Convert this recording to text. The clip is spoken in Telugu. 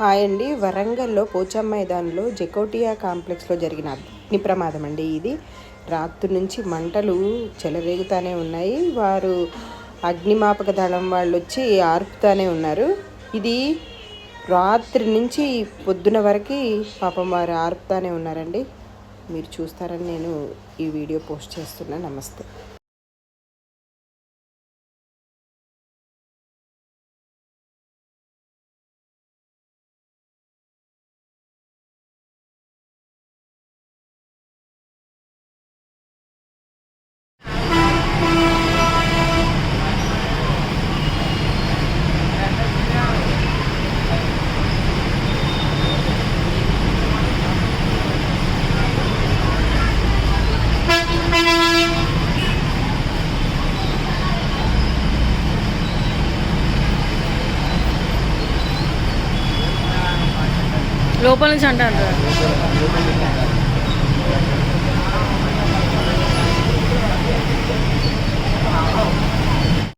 హాయ్ అండి. వరంగల్లో పోచమ్మ మైదాన్లో జకోటియా కాంప్లెక్స్లో జరిగిన అగ్ని ప్రమాదం అండి ఇది. రాత్రి నుంచి మంటలు చెలరేగుతానే ఉన్నాయి. వారు అగ్నిమాపక దళం వాళ్ళు వచ్చి ఆర్పుతానే ఉన్నారు. ఇది రాత్రి నుంచి పొద్దున వరకు పాపం వారు ఆర్పుతానే ఉన్నారండి. మీరు చూస్తారని నేను ఈ వీడియో పోస్ట్ చేస్తున్నా. నమస్తే. లోపల నుంచి అంటారు